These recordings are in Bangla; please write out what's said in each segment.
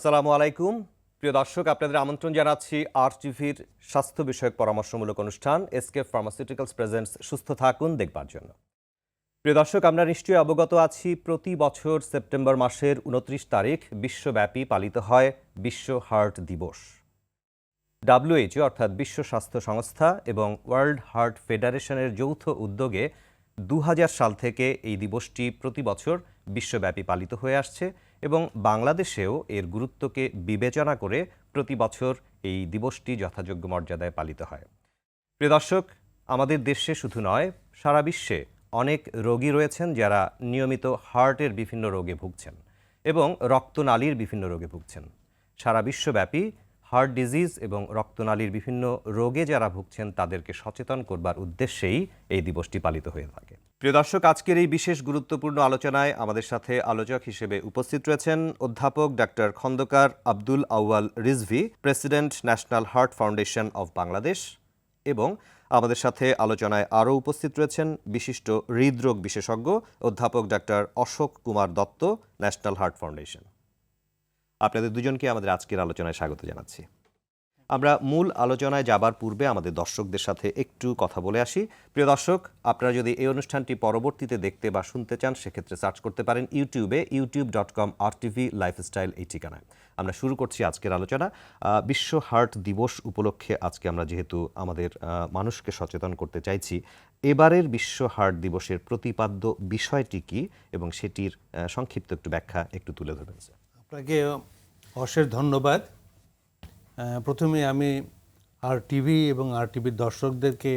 আসসালামু আলাইকুম। প্রিয় দর্শক, আপনাদের আমন্ত্রণ জানাচ্ছি আর টিভির স্বাস্থ্য বিষয়ক পরামর্শমূলক অনুষ্ঠান এসকে ফার্মাসিউটিক্যালস প্রেজেন্টস সুস্থ থাকুন, দেখবার জন্য। প্রিয় দর্শক, আমরা নিশ্চয়ই অবগত আছি, প্রতি বছর সেপ্টেম্বর মাসের উনত্রিশ তারিখ বিশ্বব্যাপী পালিত হয় বিশ্ব হার্ট দিবস। ডাব্লিউএইচও অর্থাৎ বিশ্ব স্বাস্থ্য সংস্থা এবং ওয়ার্ল্ড হার্ট ফেডারেশনের যৌথ উদ্যোগে দু হাজার সাল থেকে এই দিবসটি প্রতি বছর বিশ্বব্যাপী পালিত হয়ে আসছে। এবং বাংলাদেশেও এর গুরুত্বকে বিবেচনা করে প্রতি বছর এই দিবসটি যথাযোগ্য মর্যাদায় পালিত হয়। প্রিয় দর্শক, আমাদের দেশে শুধু নয়, সারা বিশ্বে অনেক রোগী রয়েছেন যারা নিয়মিত হার্টের বিভিন্ন রোগে ভুগছেন এবং রক্তনালীর বিভিন্ন রোগে ভুগছেন। সারা বিশ্বব্যাপী হার্ট ডিজিজ এবং রক্তনালীর বিভিন্ন রোগে যারা ভুগছেন তাদেরকে সচেতন করবার উদ্দেশ্যেই এই দিবসটি পালিত হয়ে থাকে। প্রিয় দর্শক, আজকের এই বিশেষ গুরুত্বপূর্ণ আলোচনায় আমাদের সাথে আলোচক হিসেবে উপস্থিত রয়েছেন অধ্যাপক doctor Khandaker Abdul Awal Rizvi, president National Heart Foundation of Bangladesh, এবং আমাদের সাথে আলোচনায় আরও উপস্থিত রয়েছেন বিশিষ্ট হৃদরোগ বিশেষজ্ঞ অধ্যাপক doctor Ashok Kumar Dutta, National Heart Foundation. আপনাদের দুজনকে আমাদের আজকের আলোচনায় স্বাগত জানাচ্ছি। আমরা মূল আলোচনায় যাবার পূর্বে আমাদের দর্শকদের সাথে একটু কথা বলে আসি। প্রিয় দর্শক, আপনারা যদি এই অনুষ্ঠানটি পরবর্তীতে দেখতে বা শুনতে চান, সেক্ষেত্রে সার্চ করতে পারেন ইউটিউবে YouTube dot com R TV lifestyle এই ঠিকানায়। আমরা শুরু করছি আজকের আলোচনা। বিশ্ব হার্ট দিবস উপলক্ষে আজকে আমরা যেহেতু আমাদের মানুষকে সচেতন করতে চাইছি, এবারের বিশ্ব হার্ট দিবসের প্রতিপাদ্য বিষয়টি কি এবং সেটির সংক্ষিপ্ত একটু ব্যাখ্যা একটু তুলে ধরবেন আপনাকে অশেষ ধন্যবাদ। প্রথমে আমি আর টিভি এবং আর টিভির দর্শকদেরকে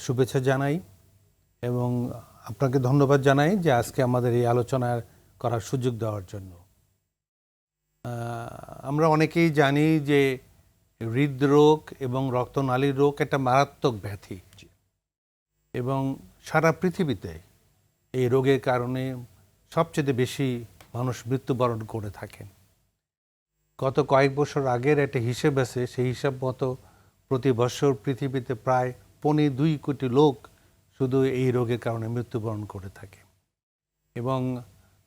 শুভেচ্ছা জানাই এবং আপনাকে ধন্যবাদ জানাই যে আজকে আমাদের এই আলোচনা করার সুযোগ দেওয়ার জন্য। আমরা অনেকেই জানি যে হৃদরোগ এবং রক্তনালীর রোগ একটা মারাত্মক ব্যাধি এবং সারা পৃথিবীতে এই রোগের কারণে সবচেয়ে বেশি মানুষ মৃত্যুবরণ করে থাকেন। গত কয়েক বছর আগের একটা হিসেব আছে, সেই হিসাব মতো প্রতি বছর পৃথিবীতে প্রায় পৌনে দুই কোটি লোক শুধু এই রোগের কারণে মৃত্যুবরণ করে থাকে। এবং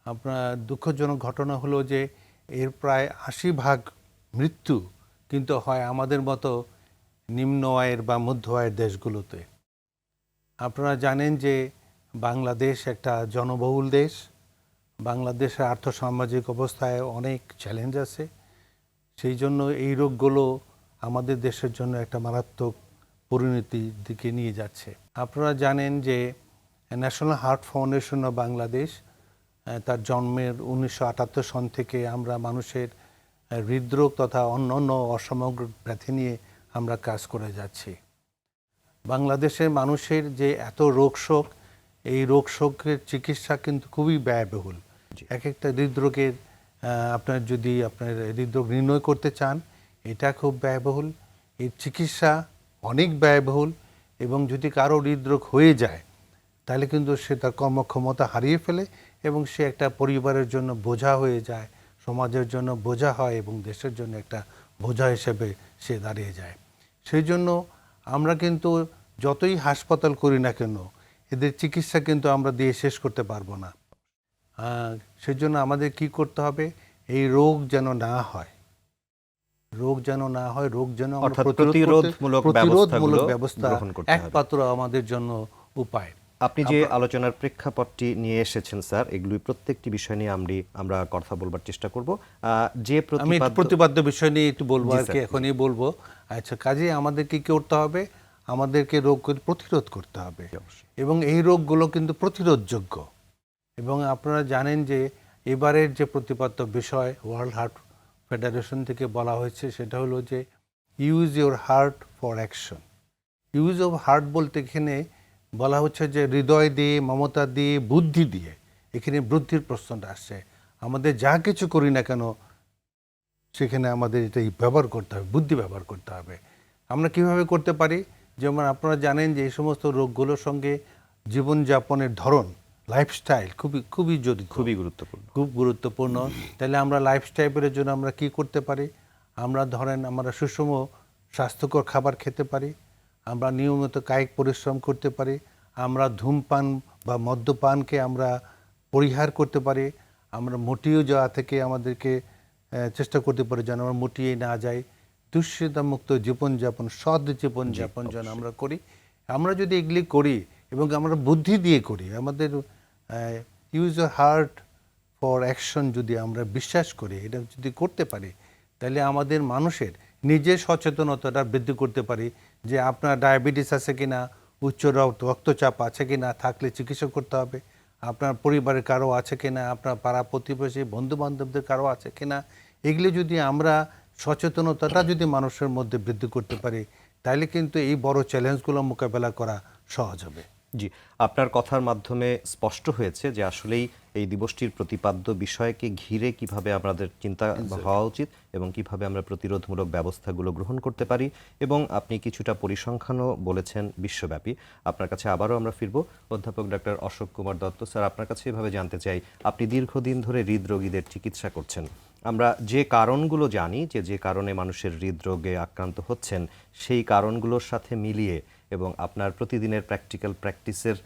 আপনার দুঃখজনক ঘটনা হলো যে এর প্রায় আশি ভাগ মৃত্যু কিন্তু হয় আমাদের মতো নিম্ন আয়ের বা মধ্য আয়ের দেশগুলোতে। আপনারা জানেন যে বাংলাদেশ একটা জনবহুল দেশ, বাংলাদেশের আর্থসামাজিক অবস্থায় অনেক চ্যালেঞ্জ আছে। সেই জন্য এই রোগগুলো আমাদের দেশের জন্য একটা মারাত্মক পরিণতির দিকে নিয়ে যাচ্ছে। আপনারা জানেন যে National Heart Foundation of Bangladesh তার জন্মের উনিশশো আটাত্তর সন থেকে আমরা মানুষের হৃদরোগ তথা অন্য অন্য অসমগ্র ব্যাধি নিয়ে আমরা কাজ করে যাচ্ছি। বাংলাদেশের মানুষের যে এত রোগ শোক এই রোগ শোকের চিকিৎসা কিন্তু খুবই ব্যয়বহুল। এক একটা হৃদরোগের আপনার যদি আপনার হৃদরোগ নির্ণয় করতে চান, এটা খুব ব্যয়বহুল। এর চিকিৎসা অনেক ব্যয়বহুল এবং যদি কারও হৃদরোগ হয়ে যায়, তাহলে কিন্তু সে তার কর্মক্ষমতা হারিয়ে ফেলে এবং সে একটা পরিবারের জন্য বোঝা হয়ে যায়, সমাজের জন্য বোঝা হয় এবং দেশের জন্য একটা বোঝা হিসেবে সে দাঁড়িয়ে যায়। সেই জন্য আমরা কিন্তু যতই হাসপাতাল করি না কেন, এদের চিকিৎসা কিন্তু আমরা দিয়ে শেষ করতে পারব না। সেজন্য আমাদের কি করতে হবে? এই রোগ যেন না হয়। রোগ যেন না হয় রোগ যেন আমরা প্রতিরোধমূলক ব্যবস্থা। একমাত্র আমাদের জন্য উপায়। আপনি যে আলোচনার প্রেক্ষাপটটি নিয়ে এসেছেন স্যার এগুলি প্রত্যেকটি বিষয় নিয়ে আমি আমরা কথা বলবার চেষ্টা করব। আহ, যে আমি প্রতিপাদ্য বিষয় নিয়ে একটু বলব আর কি এখনই বলব। আচ্ছা কাজে আমাদেরকে কি করতে হবে? আমাদেরকে রোগ প্রতিরোধ করতে হবে। এবং এই রোগগুলো কিন্তু প্রতিরোধযোগ্য। এবং আপনারা জানেন যে এবারের যে প্রতিপাদ্য বিষয় ওয়ার্ল্ড হার্ট ফেডারেশন থেকে বলা হয়েছে, সেটা হলো যে use your heart for action use of heart বলতে এখানে বলা হচ্ছে যে হৃদয় দিয়ে, মমতা দিয়ে, বুদ্ধি দিয়ে এখানে বুদ্ধির প্রশ্নটা আসছে। আমাদের যা কিছু করি না কেন, সেখানে আমাদের এটাই ব্যবহার করতে হবে, বুদ্ধি ব্যবহার করতে হবে। আমরা কীভাবে করতে পারি? যেমন আপনারা জানেন যে এই সমস্ত রোগগুলোর সঙ্গে জীবনযাপনের ধরন লাইফস্টাইল খুবই খুবই জড়িত খুবই গুরুত্বপূর্ণ। খুব গুরুত্বপূর্ণ। তাহলে আমরা লাইফস্টাইলের জন্য আমরা কি করতে পারি? আমরা ধরেন আমরা সুষম স্বাস্থ্যকর খাবার খেতে পারি। আমরা নিয়মিত কায়িক পরিশ্রম করতে পারি। আমরা ধূমপান বা মদ্যপানকে আমরা পরিহার করতে পারি। আমরা মোটিও যাওয়া থেকে আমাদেরকে চেষ্টা করতে পারি যেন আমরা মুটিয়ে না যাই। দুশ্চিন্তামুক্ত জীবনযাপন সৎ জীবনযাপন যেন আমরা করি। আমরা যদি এগুলি করি এবং আমরা বুদ্ধি দিয়ে করি আমাদের use your heart for action যদি আমরা বিশ্বাস করি, এটা যদি করতে পারি, তাহলে আমাদের মানুষের নিজের সচেতনতাটা বৃদ্ধি করতে পারি যে আপনার ডায়াবেটিস আছে কি না উচ্চ রক্ত- রক্তচাপ আছে কি না থাকলে চিকিৎসা করতে হবে, আপনার পরিবারের কারও আছে কি না আপনার পাড়া প্রতিবেশী বন্ধু বান্ধবদের কারও আছে কি না এগুলি যদি আমরা সচেতনতাটা যদি মানুষের মধ্যে বৃদ্ধি করতে পারি, তাহলে কিন্তু এই বড় চ্যালেঞ্জগুলো মোকাবেলা করা সহজ হবে। জি আপনার কথার মাধ্যমে স্পষ্ট হয়েছে যে আসলেই এই দিবসটির প্রতিপাদ্য বিষয়কে ঘিরে কীভাবে আমাদের চিন্তা হওয়া উচিত এবং কীভাবে আমরা প্রতিরোধমূলক ব্যবস্থাগুলো গ্রহণ করতে পারি এবং আপনি কিছুটা পরিসংখ্যানও বলেছেন বিশ্বব্যাপী। আপনার কাছে আবারও আমরা ফিরব। অধ্যাপক ডক্টর অশোক কুমার দত্ত স্যার আপনার কাছে এভাবে জানতে চাই আপনি দীর্ঘদিন ধরে হৃদরোগীদের চিকিৎসা করছেন। আমরা যে কারণগুলো জানি যে যে কারণে মানুষের হৃদরোগে আক্রান্ত হচ্ছেন সেই কারণগুলোর সাথে মিলিয়ে এবং আপনার প্রতিদিনের প্র্যাকটিক্যাল প্র্যাকটিসের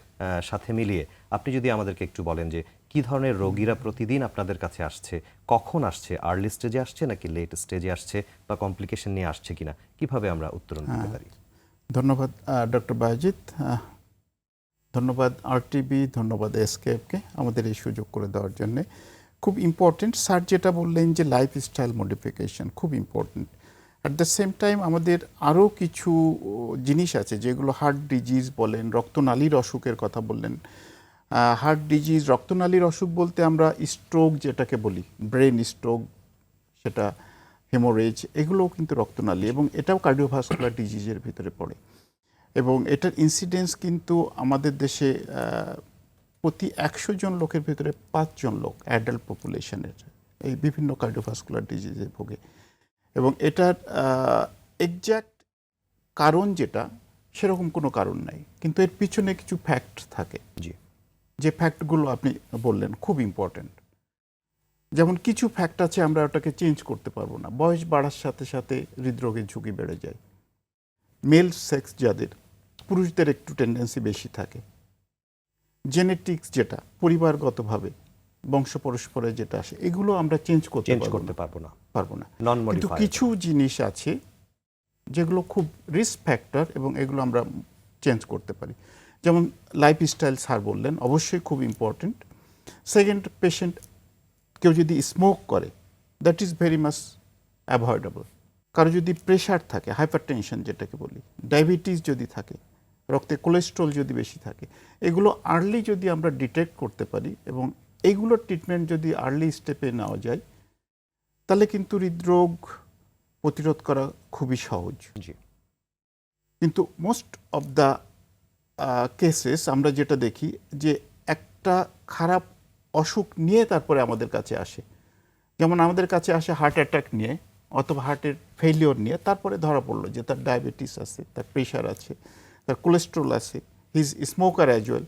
সাথে মিলিয়ে আপনি যদি আমাদেরকে একটু বলেন যে কি ধরনের রোগীরা প্রতিদিন আপনাদের কাছে আসছে কখন আসছে আর্লি স্টেজে আসছে নাকি লেট স্টেজে আসছে বা কমপ্লিকেশন নিয়ে আসছে কিনা কীভাবে আমরা উত্তরণ দিতে পারি? ধন্যবাদ ডক্টর বায়জিৎ ধন্যবাদ আরটিবি ধন্যবাদ এসকেএফকে আমাদের এই সুযোগ করে দেওয়ার জন্যে। খুব ইম্পর্টেন্ট স্যার যেটা বললেন যে লাইফস্টাইল মডিফিকেশন খুব important at the same time আমাদের আরও কিছু জিনিস আছে যেগুলো হার্ট ডিজিজ বলেন, রক্তনালীর অসুখের কথা বললেন। হার্ট ডিজিজ রক্তনালীর অসুখ বলতে আমরা স্ট্রোক যেটাকে বলি ব্রেন স্ট্রোক সেটা হেমোরেজ এগুলোও কিন্তু রক্তনালী এবং এটাও কার্ডিওভাস্কুলার ডিজিজের ভিতরে পড়ে। এবং এটার ইনসিডেন্স কিন্তু আমাদের দেশে প্রতি একশো জন লোকের ভিতরে পাঁচজন লোক অ্যাডাল্ট পপুলেশনের এই বিভিন্ন কার্ডিওভাস্কুলার ডিজিজে ভোগে। এবং এটার এক্স্যাক্ট কারণ যেটা সেরকম কোনো কারণ নাই। কিন্তু এর পিছনে কিছু ফ্যাক্ট থাকে। জি। যে ফ্যাক্টগুলো আপনি বললেন খুব ইম্পর্ট্যান্ট যেমন কিছু ফ্যাক্ট আছে আমরা ওটাকে চেঞ্জ করতে পারব না। বয়স বাড়ার সাথে সাথে হৃদরোগের ঝুঁকি বেড়ে যায়। মেল সেক্স যাদের পুরুষদের একটু টেন্ডেন্সি বেশি থাকে। জেনেটিক্স যেটা পরিবারগতভাবে বংশ পরস্পরে যেটা আসে এগুলো আমরা চেঞ্জ করতে চেঞ্জ করতে পারব না। পারব না। কিন্তু কিছু জিনিস আছে যেগুলো খুব রিস্ক ফ্যাক্টর এবং এগুলো আমরা চেঞ্জ করতে পারি। যেমন লাইফস্টাইল স্যার বললেন অবশ্যই খুব ইম্পর্টেন্ট সেকেন্ড পেশেন্ট কেউ যদি স্মোক করে that is very much avoidable কারও যদি প্রেশার থাকে হাইপার টেনশন যেটাকে বলি ডায়াবেটিস যদি থাকে রক্তে কোলেস্ট্রল যদি বেশি থাকে এগুলো আর্লি যদি আমরা ডিটেক্ট করতে পারি এবং এইগুলোর ট্রিটমেন্ট যদি আর্লি স্টেপে নেওয়া যায় তাহলে কিন্তু হৃদরোগ প্রতিরোধ করা খুবই সহজ। জি। কিন্তু মোস্ট অফ দ্য কেসেস আমরা যেটা দেখি যে একটা খারাপ অসুখ নিয়ে তারপরে আমাদের কাছে আসে। যেমন আমাদের কাছে আসে হার্ট অ্যাটাক নিয়ে অথবা হার্টের ফেলিওর নিয়ে তারপরে ধরা পড়ল যে তার ডায়াবেটিস আছে তার প্রেশার আছে তার কোলেস্ট্রল আছে হিজ স্মোকার অ্যাজ ওয়েল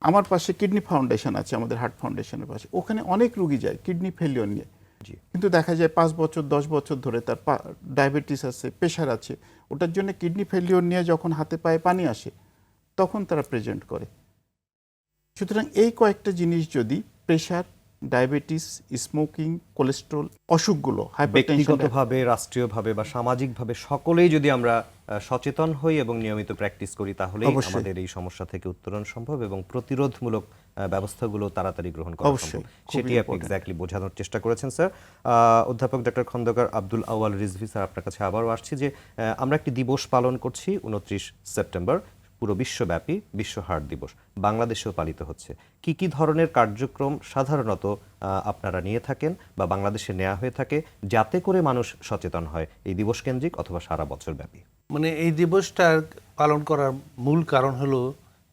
আমার পাশে কিডনি ফাউন্ডেশন আছে আমাদের হার্ট ফাউন্ডেশনের পাশে। ওখানে অনেক রুগী যায় কিডনি ফেলিওর নিয়ে। কিন্তু দেখা যায় পাঁচ বছর দশ বছর ধরে তার ডায়াবেটিস আছে প্রেশার আছে ওটার জন্য কিডনি ফেলিওর নিয়ে যখন হাতে পায়ে পানি আসে তখন তারা প্রেজেন্ট করে। সুতরাং এই কয়েকটা জিনিস যদি প্রেশার ডায়াবেটিস স্মোকিং কোলেস্ট্রল অসুখগুলো ব্যক্তিগতভাবে রাষ্ট্রীয়ভাবে বা সামাজিকভাবে সকলেই যদি আমরা সচেতন হই এবং নিয়মিত প্র্যাকটিস করি তাহলে আমাদের এই সমস্যা থেকে উত্তরণ সম্ভব এবং প্রতিরোধমূলক ব্যবস্থাগুলো তাড়াতাড়ি গ্রহণ করা সম্ভব। সেটি আপনি এক্স্যাক্টলি বোঝানোর চেষ্টা করেছেন স্যার অধ্যাপক ডক্টর খন্দকার আব্দুল আওয়াল রিজভি স্যার আপনার কাছে আবারও আসছি যে আমরা একটি দিবস পালন করছি উনত্রিশ সেপ্টেম্বর পুরো বিশ্বব্যাপী বিশ্ব হার্ট দিবস। বাংলাদেশেও পালিত হচ্ছে। কি কি ধরনের কার্যক্রম সাধারণত আপনারা নিয়ে থাকেন বা বাংলাদেশে নেওয়া হয়ে থাকে যাতে করে মানুষ সচেতন হয় এই দিবস কেন্দ্রিক অথবা সারা বছর ব্যাপী মানে এই দিবসটা পালন করার মূল কারণ হলো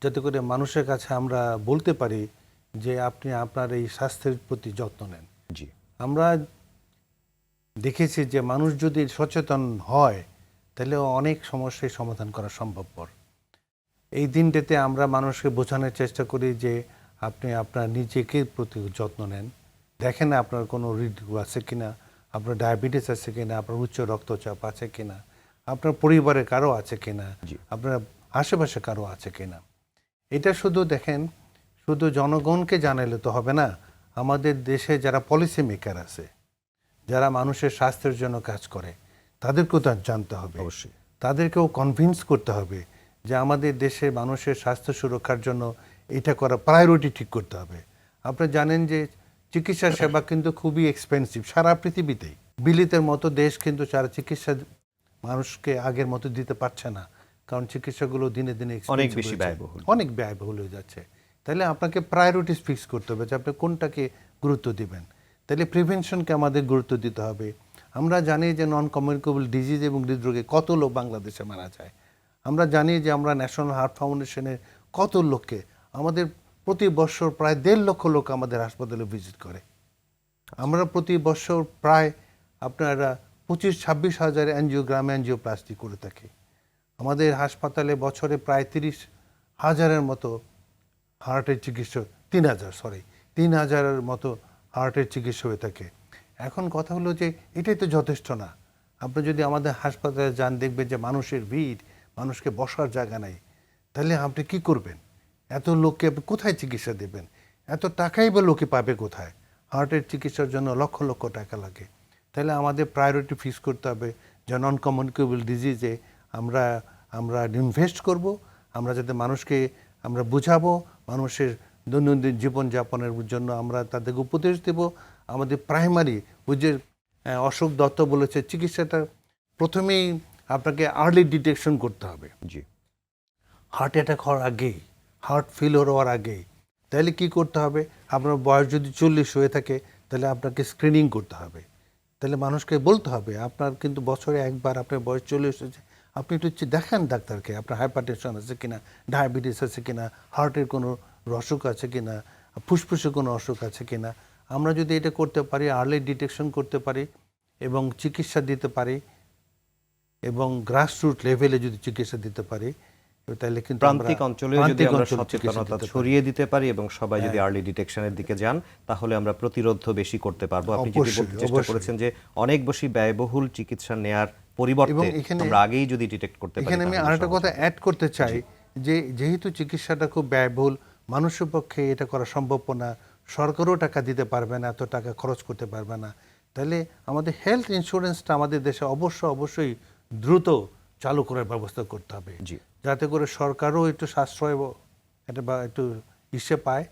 যাতে করে মানুষের কাছে আমরা বলতে পারি যে আপনি আপনার এই স্বাস্থ্যের প্রতি যত্ন নেন। জি। আমরা দেখেছি যে মানুষ যদি সচেতন হয় তাহলে অনেক সমস্যার সমাধান করা সম্ভবপর। এই দিনটাতে আমরা মানুষকে বোঝানোর চেষ্টা করি যে আপনি আপনার নিজেকে প্রতি যত্ন নেন। দেখেন আপনার কোনো হৃদরোগ আছে কিনা আপনার ডায়াবেটিস আছে কিনা আপনার উচ্চ রক্তচাপ আছে কিনা। আপনার পরিবারে কারও আছে কিনা। আপনার আশেপাশে কারও আছে কিনা? এটা শুধু দেখেন শুধু জনগণকে জানালে তো হবে না আমাদের দেশে যারা পলিসি মেকার আছে যারা মানুষের স্বাস্থ্যের জন্য কাজ করে তাদেরকেও তার জানতে হবে। অবশ্যই। তাদেরকেও কনভিন্স করতে হবে যে আমাদের দেশে মানুষের স্বাস্থ্য সুরক্ষার জন্য এটা করা প্রায়োরিটি ঠিক করতে হবে। আপনারা জানেন যে চিকিৎসা সেবা কিন্তু খুবই এক্সপেন্সিভ সারা পৃথিবীতেই। বিলিতের মতো দেশ কিন্তু সারা চিকিৎসা মানুষকে আগের মতো দিতে পারছে না। কারণ চিকিৎসাগুলো দিনে দিনে অনেক বেশি ব্যয়বহুল। অনেক ব্যয়বহুল হয়ে যাচ্ছে। তাহলে আপনাকে প্রায়োরিটিস ফিক্স করতে হবে যে আপনি কোনটাকে গুরুত্ব দিবেন। তাহলে প্রিভেনশনকে আমাদের গুরুত্ব দিতে হবে। আমরা জানি যে নন কমিউনিকেবল ডিজিজ এবং হৃদরোগে কত লোক বাংলাদেশে মারা যায়। আমরা জানি যে আমরা ন্যাশনাল হার্ট ফাউন্ডেশনের কত লোককে আমাদের প্রতি বছর প্রায় দেড় লক্ষ লোক আমাদের হাসপাতালে ভিজিট করে। আমরা প্রতি বছর প্রায় আপনারা পঁচিশ, ছাব্বিশ হাজার অ্যানজিওগ্রাম অ্যানজিওপ্লাস্টি করে থাকে। আমাদের হাসপাতালে বছরে প্রায় তিরিশ হাজারের মতো হার্টের চিকিৎসা তিন হাজার সরি তিন হাজারের মতো হার্টের চিকিৎসা হয়ে থাকে। এখন কথা হলো যে, এটাই তো যথেষ্ট না। আপনি যদি আমাদের হাসপাতালে যান, দেখবেন যে মানুষের ভিড়, মানুষকে বসার জায়গা নাই। তাহলে আপনি কি করবেন? এত লোককে কোথায় চিকিৎসা দেবেন? এত টাকাই বা লোকে পাবে কোথায়? হার্টের চিকিৎসার জন্য লক্ষ লক্ষ টাকা লাগে। তাহলে আমাদের প্রায়োরিটি ফিক্স করতে হবে। যে নন কমিউনিকেবল ডিজিজে আমরা আমরা ইনভেস্ট করব আমরা যাতে মানুষকে আমরা বুঝাবো মানুষের দৈনন্দিন জীবনযাপনের জন্য আমরা তাদেরকে উপদেশ দেব। আমাদের প্রাইমারি ওই যে অশোক দত্ত বলেছে চিকিৎসাটা প্রথমেই আপনাকে আর্লি ডিটেকশন করতে হবে। জি। হার্ট অ্যাটাক হওয়ার আগেই হার্ট ফেলিওর হওয়ার আগেই তাহলে কি করতে হবে? আপনার বয়স যদি চল্লিশ হয়ে থাকে তাহলে আপনাকে স্ক্রিনিং করতে হবে। তাহলে মানুষকে বলতে হবে, আপনার কিন্তু বছরে একবার আপনার বয়স চলে এসেছে। আপনি একটু দেখেন ডাক্তারকে, আপনার হাইপারটেনশন আছে কিনা ডায়াবেটিস আছে কিনা হার্টের কোনো অসুখ আছে কিনা, ফুসফুসে কোনো অসুখ আছে কিনা। আমরা যদি এটা করতে পারি আর্লি ডিটেকশন করতে পারি এবং চিকিৎসা দিতে পারি এবং গ্রাসরুট লেভেলে যদি চিকিৎসা দিতে পারি তাহলে কিন্তু প্রান্তিক অঞ্চলে যদি আমরা সচেতনতা ছড়িয়ে দিতে পারি এবং সবাই যদি হ্যাঁ। আর্লি ডিটেকশনের দিকে যান তাহলে আমরা প্রতিরোধ বেশি করতে পারব। আপনি বলতে চেষ্টা করেছেন যে অনেক বেশি ব্যয়বহুল চিকিৎসা নেয়ার পরিবর্তে আমরা আগেই যদি ডিটেক্ট করতে পারি এখানে আমি আরেকটা কথা। অ্যাড করতে চাই যে যেহেতু চিকিৎসাটা খুব ব্যয়বহুল মানুষের পক্ষে এটা করা সম্ভব না। সরকারও টাকা দিতে পারবে না এত টাকা খরচ করতে পারবে না। তাহলে আমাদের হেলথ ইন্স্যুরেন্সটা আমাদের দেশে অবশ্য অবশ্যই দ্রুত চালু করার ব্যবস্থা করতে হবে। জি। যাতে করে সরকারও একটু সাশ্রয় বা একটু ইসে পায়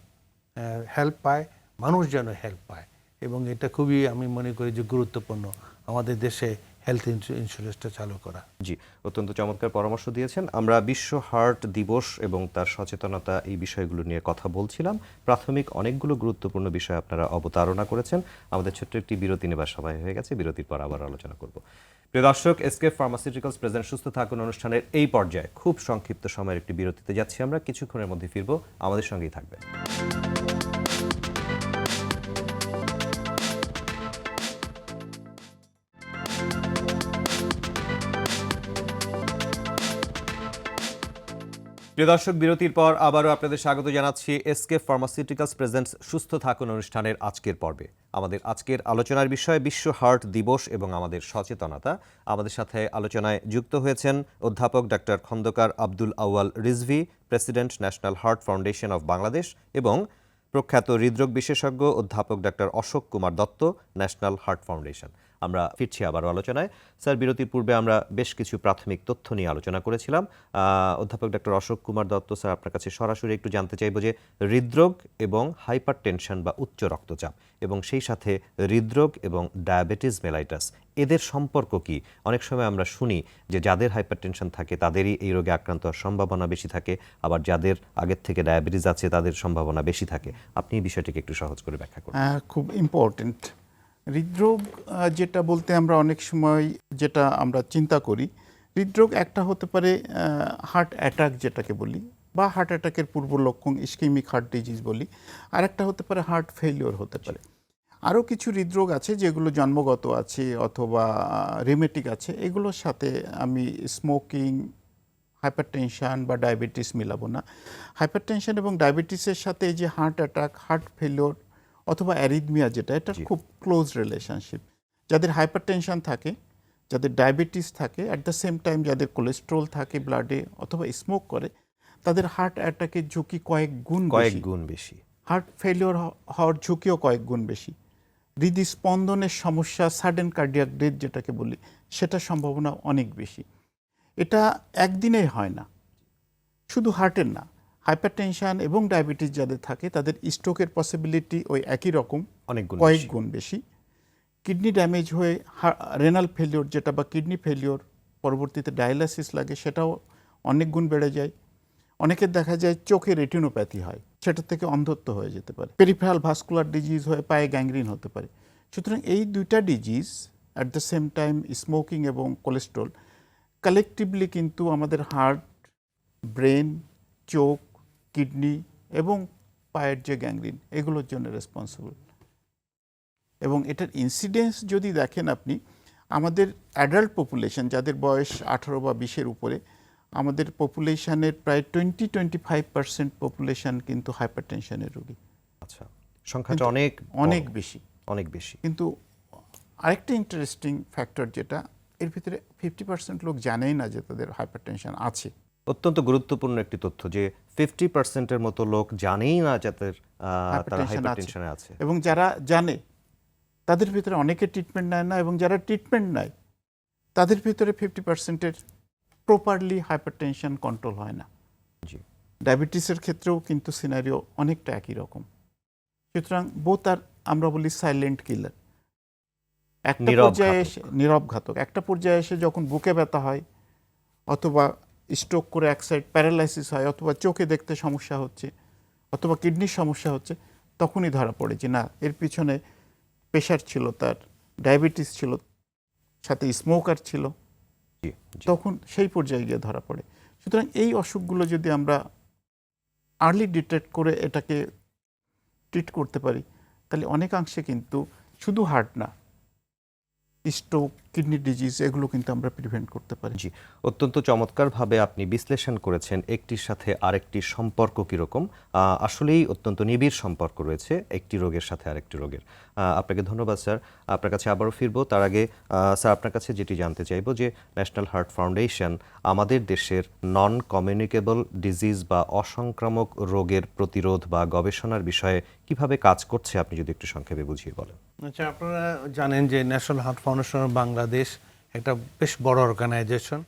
হেল্প পায় মানুষ যেন হেল্প পায়। এবং এটা খুবই আমি মনে করি যে গুরুত্বপূর্ণ আমাদের দেশে হেলথ ইন্স্যুরেন্সটা চালু করা। জি অত্যন্ত চমৎকার পরামর্শ দিয়েছেন। আমরা বিশ্ব হার্ট দিবস এবং তার সচেতনতা এই বিষয়গুলো নিয়ে কথা বলছিলাম। প্রাথমিক অনেকগুলো গুরুত্বপূর্ণ বিষয় আপনারা অবতারণা করেছেন। আমাদের ছোট্ট একটি বিরতি নেবার সময় হয়ে গেছে। বিরতির পর আবার আলোচনা করব। প্রিয় দর্শক এসকে ফার্মাসিউটিক্যালস প্রেজেন্ট সুস্থ থাকুন অনুষ্ঠানের এই পর্যায়ে খুব সংক্ষিপ্ত সময়ের একটি বিরতিতে যাচ্ছি আমরা। কিছুক্ষণের মধ্যে ফিরবো। আমাদের সঙ্গেই থাকবেন। প্রিয় দর্শক, বিরতির পর আবারও আপনাদের স্বাগত জানাচ্ছি এসকে ফার্মাসিউটিক্যালস প্রেজেন্টস সুস্থ থাকুন অনুষ্ঠানের আজকের পর্বে। আমাদের আজকের আলোচনার বিষয় বিশ্ব হার্ট দিবস এবং আমাদের সচেতনতা। আমাদের সাথে আলোচনায় যুক্ত হয়েছেন অধ্যাপক doctor Khandaker Abdul Awal Rizvi, president National Heart Foundation of Bangladesh এবং প্রখ্যাত হৃদরোগ বিশেষজ্ঞ অধ্যাপক doctor Ashok Kumar Dutta, National Heart Foundation. আমরা ফিরছি আবারও আলোচনায়। স্যার, বিরতির পূর্বে আমরা বেশ কিছু প্রাথমিক তথ্য নিয়ে আলোচনা করেছিলাম। অধ্যাপক ডক্টর অশোক কুমার দত্ত স্যার আপনার কাছে সরাসরি একটু জানতে চাইব যে হৃদরোগ এবং হাইপার টেনশন বা উচ্চ রক্তচাপ এবং সেই সাথে হৃদরোগ এবং ডায়াবেটিস মেলাইটাস, এদের সম্পর্ক কি? অনেক সময় আমরা শুনি যে যাদের হাইপার টেনশন থাকে তাদেরই এই রোগে আক্রান্ত হওয়ার সম্ভাবনা বেশি থাকে, আবার যাদের আগের থেকে ডায়াবেটিস আছে তাদের সম্ভাবনা বেশি থাকে। আপনি এই বিষয়টিকে একটু সহজ করে ব্যাখ্যা করুন। খুব ইম্পর্টেন্ট হৃদরোগ যেটা বলতে আমরা অনেক সময় যেটা আমরা চিন্তা করি, হৃদরোগ একটা হতে পারে হার্ট অ্যাটাক যেটাকে বলি, বা হার্ট অ্যাটাকের পূর্ব লক্ষণ ইস্কেমিক হার্ট ডিজিজ বলি আর একটা হতে পারে হার্ট ফেলিওর হতে পারে। আরও কিছু হৃদরোগ আছে যেগুলো জন্মগত আছে অথবা রেমেটিক আছে, এগুলোর সাথে আমি স্মোকিং হাইপারটেনশন বা ডায়াবেটিস মিলাবো না। হাইপারটেনশন এবং ডায়াবেটিসের সাথে এই যে হার্ট অ্যাটাক হার্ট ফেলিওর অথবা অ্যারিদমিয়া যেটা এটা খুব ক্লোজ রিলেশনশিপ যাদের হাইপারটেনশন থাকে যাদের ডায়াবেটিস থাকে অ্যাট দ্য সেম টাইম যাদের কোলেস্ট্রল থাকে ব্লাডে অথবা স্মোক করে তাদের হার্ট অ্যাটাকের ঝুঁকি কয়েক গুণ কয়েক গুণ বেশি। হার্ট ফেলিওর হওয়ার ঝুঁকিও কয়েক গুণ বেশি। হৃদস্পন্দনের সমস্যা সাডেন কার্ডিয়াক ডেথ যেটাকে বলি সেটা সম্ভাবনা অনেক বেশি। এটা একদিনেই হয় না। শুধু হার্টের না হাইপারটেনশন এবং ডায়াবেটিস যাদের থাকে তাদের স্ট্রোকের পসিবিলিটি ওই একই রকম অনেক গুণ কয়েক। গুণ বেশি। কিডনি ড্যামেজ হয়ে রেনাল ফেলিওর যেটা বা কিডনি ফেলিওর পরবর্তীতে ডায়ালাসিস লাগে সেটাও অনেক গুণ বেড়ে যায়। অনেকের দেখা যায় চোখে রেটিনোপ্যাথি হয় সেটা থেকে অন্ধত্ব হয়ে যেতে পারে। পেরিফেরাল ভাস্কুলার ডিজিজ হয়ে পায়ে গ্যাংগ্রিন হতে পারে। সুতরাং এই দুইটা disease at the same time smoking এবং কোলেস্ট্রল কালেকটিভলি কিন্তু আমাদের হার্ট ব্রেন চোখ কিডনি এবং পায়ের যে গ্যাংরিন এগুলোর জন্য রেসপন্সিবল এবং এটার ইনসিডেন্স যদি দেখেন আপনি আমাদের অ্যাডাল্ট পপুলেশন যাদের বয়স আঠারো বা বিশের উপরে আমাদের পপুলেশনের প্রায় twenty twenty five percent population কিন্তু হাইপারটেনশনের রোগী। আচ্ছা সংখ্যাটা অনেক অনেক বেশি। অনেক বেশি। কিন্তু আরেকটা ইন্টারেস্টিং ফ্যাক্টর যেটা এর ভিতরে ফিফটি পার্সেন্ট লোক জানেই না যে তাদের হাইপারটেনশন আছে। অত্যন্ত গুরুত্বপূর্ণ একটি তথ্য যে ফিফটি পার্সেন্টের মতো লোক জানেই না যাদের তারা আছে। হাইপারটেনশনে আছে। এবং যারা জানে তাদের ভিতরে অনেকে ট্রিটমেন্ট নেয় না এবং যারা ট্রিটমেন্ট নেয় তাদের ভিতরে ফিফটি পার্সেন্টের প্রপারলি হাইপারটেনশন কন্ট্রোল হয় না। জি। ডায়াবেটিসের ক্ষেত্রেও কিন্তু সিনারিও অনেকটা একই রকম। সুতরাং বোথ আর আমরা বলি সাইলেন্ট কিলার একটা পর্যায়ে এসে নীরব ঘাতক। একটা পর্যায়ে এসে যখন বুকে ব্যথা হয় অথবা স্ট্রোক করে এক সাইড প্যারালাইসিস হয় অথবা চোখে দেখতে সমস্যা হচ্ছে অথবা কিডনির সমস্যা হচ্ছে তখনই ধরা পড়ে যে না এর পিছনে প্রেশার ছিল তার ডায়াবেটিস ছিল সাথে স্মোকার ছিল। তখন সেই পর্যায়ে গিয়ে ধরা পড়ে। সুতরাং এই অসুখগুলো যদি আমরা আর্লি ডিটেক্ট করে এটাকে ট্রিট করতে পারি তাহলে অনেকাংশে কিন্তু শুধু হার্ট না স্ট্রোক কিডনি ডিজিজ এগুলো কিন্তু আমরা প্রিভেন্ট করতে পারি। জি অত্যন্ত চমৎকারভাবে আপনি বিশ্লেষণ করেছেন একটির সাথে আরেকটির সম্পর্ক কীরকম। আসলেই অত্যন্ত নিবিড় সম্পর্ক রয়েছে একটি রোগের সাথে আরেকটি রোগের। আপনাকে ধন্যবাদ স্যার। আপনার কাছে আবারও ফিরবো। তার আগে স্যার আপনার কাছে যেটি জানতে চাইব যে ন্যাশনাল হার্ট ফাউন্ডেশন আমাদের দেশের নন কমিউনিকেবল ডিজিজ বা অসংক্রামক রোগের প্রতিরোধ বা গবেষণার বিষয়ে কীভাবে কাজ করছে আপনি যদি একটু সংক্ষেপে বুঝিয়ে বলেন। আচ্ছা আপনারা জানেন যে National Heart Foundation of Bangladesh একটা বেশ বড় অর্গানাইজেশন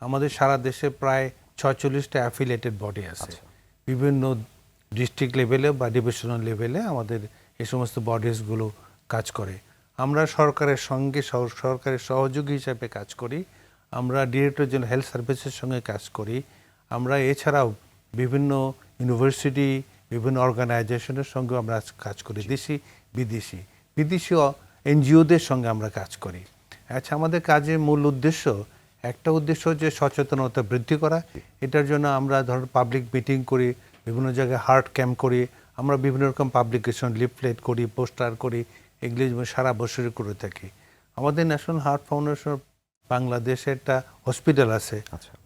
আমাদের সারা দেশে প্রায় ছয়চল্লিশটা অ্যাফিলেটেড বডি আছে। বিভিন্ন ডিস্ট্রিক্ট লেভেলে বা ডিভিশনাল লেভেলে আমাদের এই সমস্ত বডিজগুলো কাজ করে। আমরা সরকারের সঙ্গে সহ- সরকারের সহযোগী হিসাবে কাজ করি। আমরা ডিরেক্টর জেনারেল হেলথ সার্ভিসের সঙ্গে কাজ করি। আমরা এছাড়াও বিভিন্ন ইউনিভার্সিটি বিভিন্ন অর্গানাইজেশনের সঙ্গে আমরা কাজ করি। দেশি বিদেশি। বিদেশি এনজিওদের সঙ্গে আমরা কাজ করি। আচ্ছা আমাদের কাজের মূল উদ্দেশ্য একটা উদ্দেশ্য যে সচেতনতা বৃদ্ধি করা। এটার জন্য আমরা ধরো পাবলিক মিটিং করি বিভিন্ন জায়গায় হার্ট ক্যাম্প করি আমরা বিভিন্ন রকম পাবলিকেশন লিফলেট করি পোস্টার করি এগুলি সারা বছরই করে থাকি। আমাদের ন্যাশনাল হার্ট ফাউন্ডেশন বাংলাদেশে একটা হসপিটাল আছে।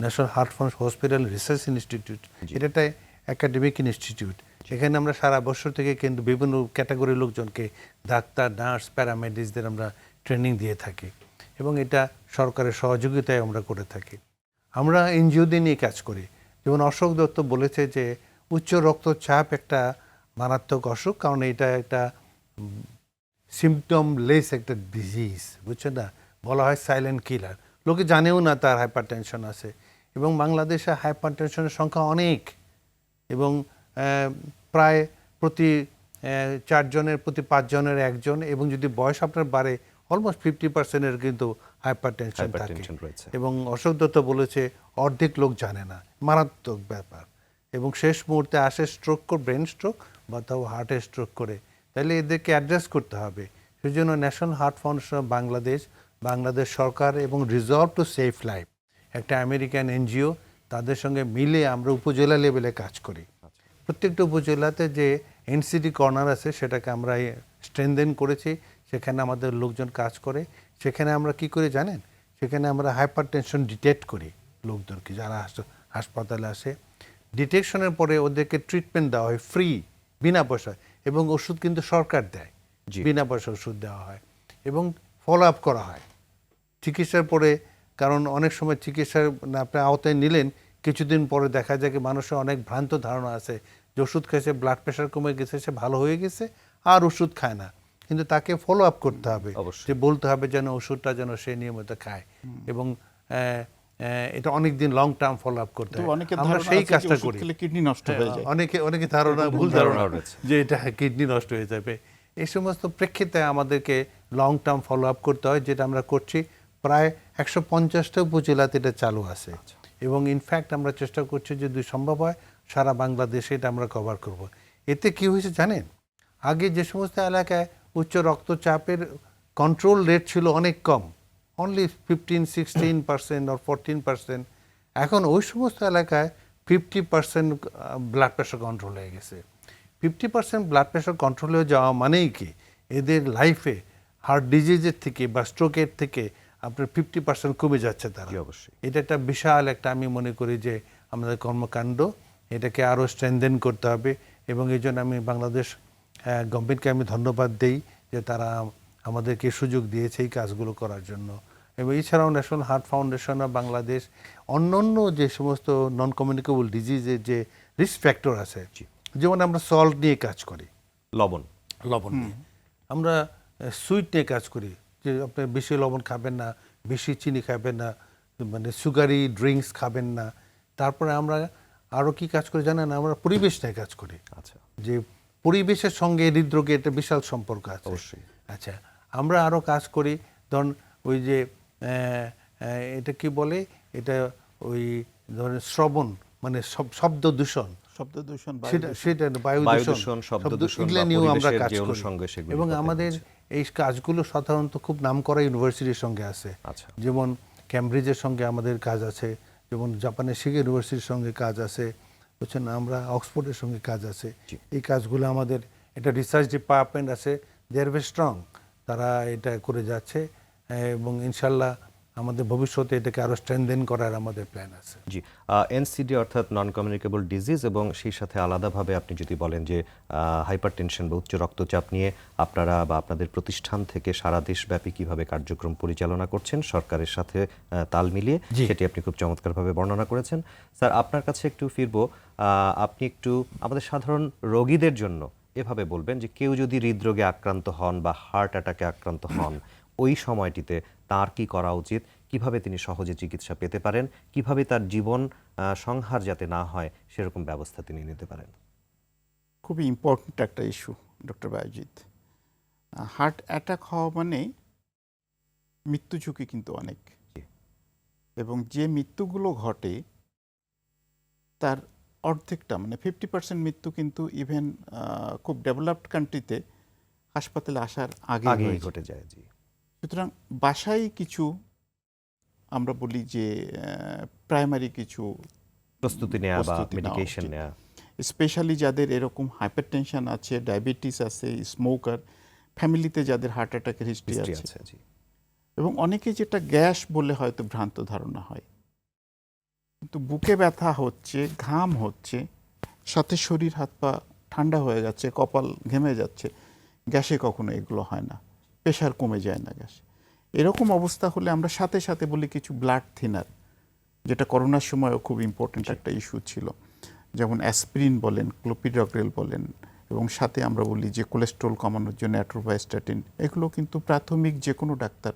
National Heart Foundation hospital research institute এটা একটা একাডেমিক ইনস্টিটিউট এখানে আমরা সারা বছর থেকে কিন্তু বিভিন্ন ক্যাটাগরির লোকজনকে ডাক্তার নার্স প্যারামেডিক্সদের আমরা ট্রেনিং দিয়ে থাকি। এবং এটা সরকারের সহযোগিতায় আমরা করে থাকি। আমরা এনজিওদের নিয়ে কাজ করি। যেমন অশোক দত্ত বলেছে যে, উচ্চ রক্তচাপ একটা মারাত্মক অসুখ, কারণ এটা একটা সিমটম লেস একটা ডিজিজ বুঝছেন না? বলা হয় সাইলেন্ট কিলার লোকে জানেও না তার হাইপার টেনশন আছে। এবং বাংলাদেশে হাইপার টেনশনের সংখ্যা অনেক। এবং প্রায় প্রতি চারজনের প্রতি পাঁচজনের একজন এবং যদি বয়স আপনার বাড়ে অলমোস্ট ফিফটি পার্সেন্টের কিন্তু হাইপার টেনশন থাকে রয়েছে। এবং অশোক দত্ত বলেছে অর্ধেক লোক জানে না মারাত্মক ব্যাপার। এবং শেষ মুহূর্তে আসে স্ট্রোক করে ব্রেন স্ট্রোক বা তাও হার্টে স্ট্রোক করে। তাহলে এদেরকে অ্যাড্রেস করতে হবে। সেই জন্য National Heart Foundation of Bangladesh Bangladesh সরকার এবং রিজলভ টু সেফ লাইফ একটা আমেরিকান এনজিও তাদের সঙ্গে মিলে আমরা উপজেলা লেভেলে কাজ করি। প্রত্যেকটা উপজেলাতে যে এনসিডি কর্নার আছে সেটাকে আমরা স্ট্রেনদেন করেছি। সেখানে আমাদের লোকজন কাজ করে। সেখানে আমরা কি করে জানেন? সেখানে আমরা হাইপার টেনশন ডিটেক্ট করি লোকজনকে যারা হাসপাতালে আসে। ডিটেকশনের পরে ওদেরকে ট্রিটমেন্ট দেওয়া হয় ফ্রি বিনা পয়সায় এবং ওষুধ কিন্তু সরকার দেয়। বিনা পয়সা ওষুধ দেওয়া হয় এবং ফলো আপ করা হয়। চিকিৎসার পরে কারণ অনেক সময় চিকিৎসার আপনি আওতায় নিলেন কিছুদিন পরে দেখা যায় কি মানুষের অনেক ভ্রান্ত ধারণা আছে যে ওষুধ খেয়েছে ব্লাড প্রেশার কমে গেছে সে ভালো হয়ে গেছে আর ওষুধ খায় না। কিন্তু তাকে ফলো আপ করতে হবে। যে বলতে হবে যেন ওষুধটা যেন সে নিয়মিত খায়। এবং এটা অনেক দিন লং টার্ম ফলো আপ করতে হবে আমরা সেই কাজটা করি। কিডনি নষ্ট হয়ে যায়। অনেকে অনেকে ধারণা ভুল ধারণা ধারণা রয়েছে। যে এটা কিডনি নষ্ট হয়ে যাবে। এই সমস্ত প্রেক্ষিতে আমাদেরকে লং টার্ম ফলো আপ করতে হয় যেটা আমরা করছি প্রায় একশো পঞ্চাশটা উপজেলাতে এটা চালু আছে। এবং ইনফ্যাক্ট আমরা চেষ্টা করছি যদি সম্ভব হয় সারা বাংলাদেশে এটা আমরা কভার করব। এতে কি হয়েছে জানেন? আগে যে সমস্ত এলাকায় উচ্চ রক্তচাপের কন্ট্রোল রেট ছিল অনেক কম। অনলি ফিফটিন সিক্সটিন পার্সেন্ট আর ফোরটিন পার্সেন্ট এখন ওই সমস্ত এলাকায় fifty percent blood pressure control হয়ে গেছে। Fifty percent blood pressure control হয়ে যাওয়া মানেই কি? এদের লাইফে হার্ট ডিজিজের থেকে বা স্ট্রোকের থেকে আপনার ফিফটি পার্সেন্ট কমে যাচ্ছে তারা। অবশ্যই। এটা একটা বিশাল একটা আমি মনে করি যে আমাদের কর্মকাণ্ড। এটাকে আরও স্ট্রেনদেন করতে হবে এবং এই জন্য আমি বাংলাদেশ গভর্নমেন্টকে আমি ধন্যবাদ দেই যে তারা আমাদেরকে সুযোগ দিয়েছে এই কাজগুলো করার জন্য। এবং এছাড়াও National Heart Foundation of Bangladesh অন্যান্য যে সমস্ত নন কমিউনিকেবল ডিজিজের যে রিস্ক ফ্যাক্টর আছে যেমন আমরা সল্ট নিয়ে কাজ করি। লবণ। লবণ নিয়ে আমরা সুইট নিয়ে কাজ করি। যে আপনি বেশি লবণ খাবেন না বেশি চিনি খাবেন না মানে সুগারি ড্রিঙ্কস খাবেন না। তারপরে আমরা আরও কি কাজ করি জানেন? আমরা পরিবেশ নিয়ে কাজ করি। আচ্ছা। যে পরিবেশের সঙ্গে হৃদরোগের একটা বিশাল সম্পর্ক আছে। অবশ্যই। আচ্ছা আমরা আরও কাজ করি। ধরুন ওই যে এটা কি বলে? এটা ওই ধরেন শ্রবণ মানে শব্দ দূষণ। শব্দ দূষণ বায়ু সেটা বায়ু বায়ু দূষণ। শব্দ দূষণ এগুলো নিয়েও আমরা কাজ করি। এবং আমাদের এই কাজগুলো সাধারণত খুব নামকরা ইউনিভার্সিটির সঙ্গে আছে। আচ্ছা। যেমন ক্যামব্রিজের সঙ্গে আমাদের কাজ আছে যেমন জাপানের শিগে ইউনিভার্সিটির সঙ্গে কাজ আছে বুঝছেন আমরা অক্সফোর্ডের সঙ্গে কাজ আছে। এই কাজগুলো আমাদের এটা রিসার্চ ডিপার্টমেন্ট আছে। দে আর ভেরি স্ট্রং তারা এটা করে যাচ্ছে এবং ইনশাল্লাহ আমাদের ভবিষ্যতে এটাকে আরও স্ট্রেনদেন করার আমাদের প্ল্যান আছে জি এনসিডি অর্থাৎ নন কমিউনিকেবল ডিজিজ এবং সেই সাথে আলাদাভাবে আপনি যদি বলেন যে হাইপার টেনশন বা উচ্চ রক্তচাপ নিয়ে আপনারা বা আপনাদের প্রতিষ্ঠান থেকে সারা দেশব্যাপী কীভাবে কার্যক্রম পরিচালনা করছেন সরকারের সাথে তাল মিলিয়ে। সেটি আপনি খুব চমৎকারভাবে বর্ণনা করেছেন স্যার আপনার কাছে একটু ফিরবো আপনি একটু আমাদের সাধারণ রোগীদের জন্য এভাবে বলবেন যে কেউ যদি হৃদরোগে আক্রান্ত হন বা হার্ট অ্যাটাকে আক্রান্ত হন ওই সময়টিতে তার কি করা উচিত? কীভাবে তিনি সহজে চিকিৎসা পেতে পারেন? কীভাবে তার জীবন সংহার যাতে না হয় সেরকম ব্যবস্থা তিনি নিতে পারেন। খুবই ইম্পর্ট্যান্ট একটা issue doctor Bayazid heart attack হওয়া মানে মৃত্যু ঝুঁকি কিন্তু অনেক। এবং যে মৃত্যুগুলো ঘটে তার অর্ধেকটা মানে ফিফটি পার্সেন্ট মৃত্যু কিন্তু ইভেন খুব ডেভেলপড কান্ট্রিতে হাসপাতালে আসার আগে ঘটে যায় জি। সুতরাং বাসায় কিছু আমরা বলি যে প্রাইমারি কিছু প্রস্তুতি নেওয়া বা মেডিকেশন নেওয়া স্পেশালি যাদের এরকম হাইপারটেনশন আছে ডায়াবেটিস আছে স্মোকার ফ্যামিলিতে যাদের হার্ট অ্যাটাকের হিস্ট্রি আছে। এবং অনেকে যেটা গ্যাস বলে হয়তো ভ্রান্ত ধারণা হয়। কিন্তু বুকে ব্যথা হচ্ছে ঘাম হচ্ছে সাথে শরীর হাত পা ঠান্ডা হয়ে যাচ্ছে কপাল ঘেমে যাচ্ছে গ্যাসে কখনো এগুলো হয় না। প্রেশার কমে যায় না গ্যাস। এরকম অবস্থা হলে আমরা সাথে সাথে বলি কিছু ব্লাড থিনার যেটা করোনার সময়ও খুব ইম্পর্টেন্ট একটা ইস্যু ছিল। যেমন অ্যাসপিরিন বলেন ক্লোপিডগ্রেল বলেন এবং সাথে আমরা বলি যে কোলেস্ট্রল কমানোর জন্য অ্যাট্রোভাইস্টাটিন এগুলো কিন্তু প্রাথমিক যে কোনো ডাক্তার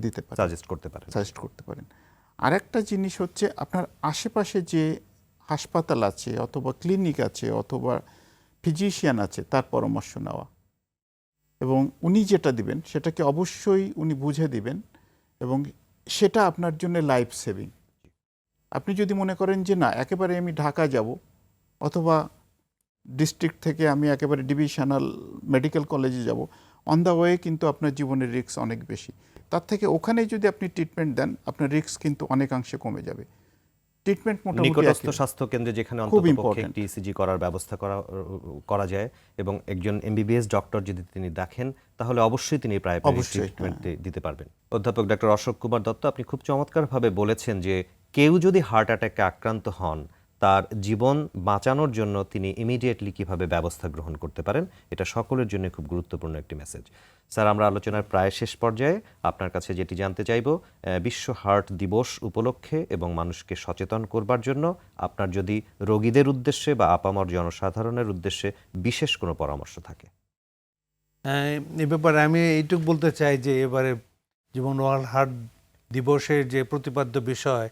দিতে পারে। সাজেস্ট করতে পারে সাজেস্ট করতে পারেন। আরেকটা জিনিস হচ্ছে আপনার আশেপাশে যে হাসপাতাল আছে অথবা ক্লিনিক আছে অথবা ফিজিশিয়ান আছে তার পরামর্শ নেওয়া। এবং উনি যেটা দিবেন, সেটাকে অবশ্যই উনি বুঝে দিবেন এবং সেটা আপনার জন্য লাইফ সেভিং আপনি যদি মনে করেন যে না, একেবারে আমি ঢাকা যাব অথবা ডিস্ট্রিক্ট থেকে আমি একেবারে ডিভিশনাল মেডিকেল কলেজে যাব অন দ্য ওয়ে কিন্তু আপনার জীবনের রিস্ক অনেক বেশি। তার থেকে ওখানেই যদি আপনি ট্রিটমেন্ট দেন, আপনার রিস্ক কিন্তু অনেকাংশে কমে যাবে। ট্রিটমেন্ট মোটামুটি নিকটস্থ স্বাস্থ্য কেন্দ্রে যেখানে অন্ততপক্ষে অন্তত একটি ইসিজি করার ব্যবস্থা করা করা যায় এবং একজন এমবিবিএস ডক্টর যদি তিনি দেখেন তাহলে অবশ্যই তিনি প্রায় অবশ্যই, হ্যাঁ। ট্রিটমেন্ট দিতে পারবেন। অধ্যাপক ডক্টর অশোক কুমার দত্ত আপনি খুব চমৎকারভাবে বলেছেন যে কেউ যদি হার্ট অ্যাটাকে আক্রান্ত হন তার জীবন বাঁচানোর জন্য তিনি ইমিডিয়েটলি কীভাবে ব্যবস্থা গ্রহণ করতে পারেন, এটা সকলের জন্য খুব গুরুত্বপূর্ণ একটি মেসেজ স্যার, আমরা আলোচনার প্রায় শেষ পর্যায়ে আপনার কাছে যেটি জানতে চাইব বিশ্ব হার্ট দিবস উপলক্ষে এবং মানুষকে সচেতন করবার জন্য আপনার যদি রোগীদের উদ্দেশ্যে বা আপামর জনসাধারণের উদ্দেশ্যে বিশেষ কোনো পরামর্শ থাকে। এ ব্যাপারে আমি এইটুকু বলতে চাই যে এবারে যেমন ওয়ার্ল্ড হার্ট দিবসের যে প্রতিপাদ্য বিষয়,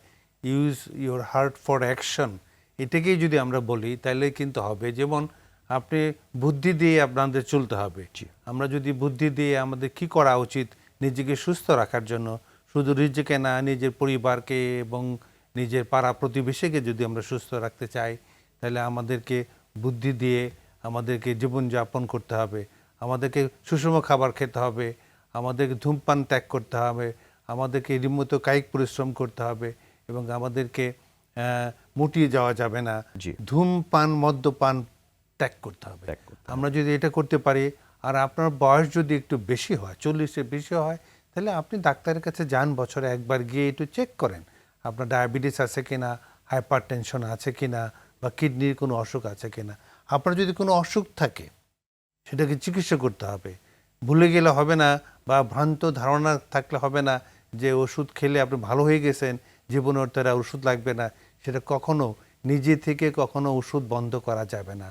use your heart for action এটাকেই যদি আমরা বলি তাহলে কিন্তু হবে যেমন আপনি বুদ্ধি দিয়ে আপনাদের চলতে হবে। আমরা যদি বুদ্ধি দিয়ে আমাদের কি করা উচিত? নিজেকে সুস্থ রাখার জন্য। শুধু নিজেকে না নিজের পরিবারকে এবং নিজের পাড়া প্রতিবেশীকে যদি আমরা সুস্থ রাখতে চাই তাহলে আমাদেরকে বুদ্ধি দিয়ে আমাদেরকে জীবনযাপন করতে হবে। আমাদেরকে সুষম খাবার খেতে হবে। আমাদেরকে ধূমপান ত্যাগ করতে হবে। আমাদেরকে রীতিমতো কায়িক পরিশ্রম করতে হবে এবং আমাদেরকে মুটিয়ে যাওয়া যাবে না। ধূমপান মদ্যপান ত্যাগ করতে হবে। আমরা যদি এটা করতে পারি আর আপনার বয়স যদি একটু বেশি হয় চল্লিশের বেশি হয় তাহলে আপনি ডাক্তারের কাছে যান বছরে একবার গিয়ে একটু চেক করেন আপনার ডায়াবেটিস আছে কি না হাইপার টেনশন আছে কি না বা কিডনির কোনো অসুখ আছে কিনা। আপনার যদি কোনো অসুখ থাকে সেটাকে চিকিৎসা করতে হবে। ভুলে গেলে হবে না বা ভ্রান্ত ধারণা থাকলে হবে না যে ওষুধ খেলে আপনি ভালো হয়ে গেছেন জীবনের তারা ওষুধ লাগবে না সেটা কখনো নিজে থেকে কখনো ওষুধ বন্ধ করা যাবে না।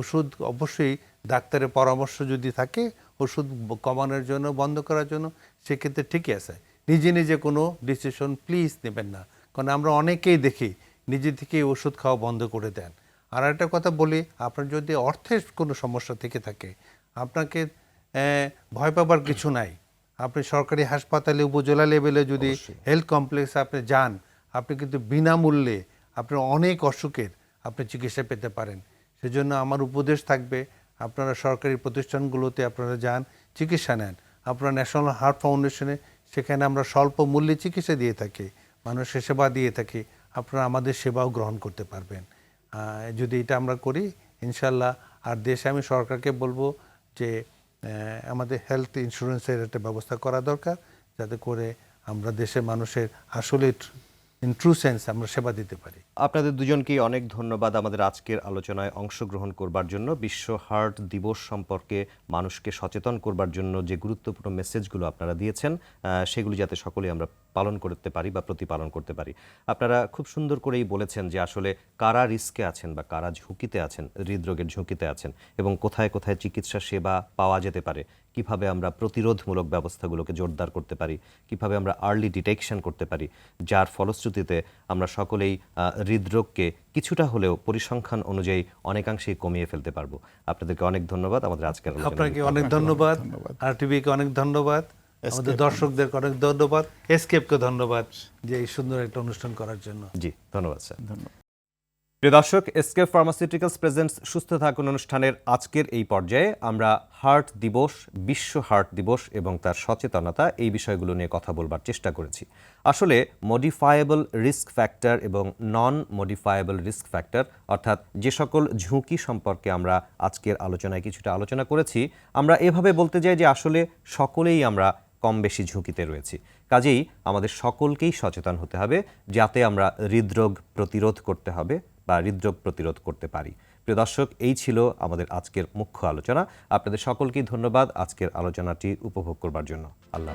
ওষুধ অবশ্যই ডাক্তারের পরামর্শ যদি থাকে ওষুধ কমানোর জন্য বন্ধ করার জন্য সেক্ষেত্রে ঠিকই আছে। নিজে নিজে কোনো ডিসিশন প্লিজ নেবেন না। কারণ আমরা অনেকেই দেখি নিজে থেকে ওষুধ খাওয়া বন্ধ করে দেন। আর একটা কথা বলি আপনার যদি অর্থের কোনো সমস্যা থেকে থাকে আপনাকে ভয় পাবার কিছু নাই। আপনি সরকারি হাসপাতালে উপজেলা লেভেলে যদি হেলথ কমপ্লেক্সে আপনি যান আপনি কিন্তু বিনামূল্যে আপনার অনেক অসুখের আপনি চিকিৎসা পেতে পারেন। সেজন্য আমার উপদেশ থাকবে আপনারা সরকারি প্রতিষ্ঠানগুলোতে আপনারা যান চিকিৎসা নেন। আপনারা ন্যাশনাল হার্ট ফাউন্ডেশনে সেখানে আমরা স্বল্প মূল্যে চিকিৎসা দিয়ে থাকি মানুষের সেবা দিয়ে থাকি আপনারা আমাদের সেবাও গ্রহণ করতে পারবেন। যদি এটা আমরা করি ইনশাল্লাহ আর দেশে আমি সরকারকে বলব যে আমাদের হেলথ ইন্স্যুরেন্সের একটা ব্যবস্থা করা দরকার যাতে করে আমরা দেশের মানুষের আসলে ইন ট্রু সেন্স আমরা সেবা দিতে পারি। আপনাদের দুজনকেই অনেক ধন্যবাদ আমাদের আজকের আলোচনায় অংশগ্রহণ করবার জন্য। বিশ্ব হার্ট দিবস সম্পর্কে মানুষকে সচেতন করবার জন্য যে গুরুত্বপূর্ণ মেসেজগুলো আপনারা দিয়েছেন সেগুলি যাতে সকলে আমরা পালন করতে পারি বা প্রতিপালন করতে পারি। আপনারা খুব সুন্দর করেই বলেছেন যে আসলে কারা রিস্কে আছেন বা কারা ঝুঁকিতে আছেন, হৃদরোগের ঝুঁকিতে আছেন এবং কোথায় কোথায় চিকিৎসা সেবা পাওয়া যেতে পারে। কীভাবে আমরা প্রতিরোধমূলক ব্যবস্থাগুলোকে জোরদার করতে পারি কীভাবে আমরা আর্লি ডিটেকশন করতে পারি যার ফলশ্রুতিতে আমরা সকলেই আহ, হৃদরোগকে কিছুটা হলেও পরিসংখ্যান অনুযায়ী অনেকাংশেই কমিয়ে ফেলতে পারব। আপনাদেরকে অনেক ধন্যবাদ। আমাদের আজকের আপনাকে অনেক ধন্যবাদ। ধন্যবাদ। আর টিভিকে অনেক ধন্যবাদ। আমাদের দর্শকদেরকে অনেক ধন্যবাদ। এসকেপকে ধন্যবাদ যে এই সুন্দর একটা অনুষ্ঠান করার জন্য। জি ধন্যবাদ স্যার। ধন্যবাদ। প্রিয় দর্শক এসকে ফার্মাসিউটিক্যালস প্রেজেন্টস সুস্থ থাকুন অনুষ্ঠানের আজকের এই পর্যায়ে। আমরা হার্ট দিবস, বিশ্ব হার্ট দিবস এবং তার সচেতনতা এই বিষয়গুলো নিয়ে কথা বলবার চেষ্টা করেছি। আসলে মডিফায়েবল রিস্ক ফ্যাক্টর এবং নন মডিফায়েবল রিস্ক ফ্যাক্টর অর্থাৎ যে সকল ঝুঁকি সম্পর্কে আমরা আজকের আলোচনায় কিছুটা আলোচনা করেছি, আমরা এভাবে বলতে যাই যে আসলে সকলেই আমরা কম বেশি ঝুঁকিতে রয়েছি। কাজেই আমাদের সকলকেই সচেতন হতে হবে, যাতে আমরা হৃদরোগ প্রতিরোধ করতে হবে বা হৃদরোগ প্রতিরোধ করতে পারি। প্রিয় দর্শক, এই ছিল আমাদের আজকের মুখ্য আলোচনা। আপনাদের সকলকেই ধন্যবাদ আজকের আলোচনাটি উপভোগ করবার জন্য। আল্লাহ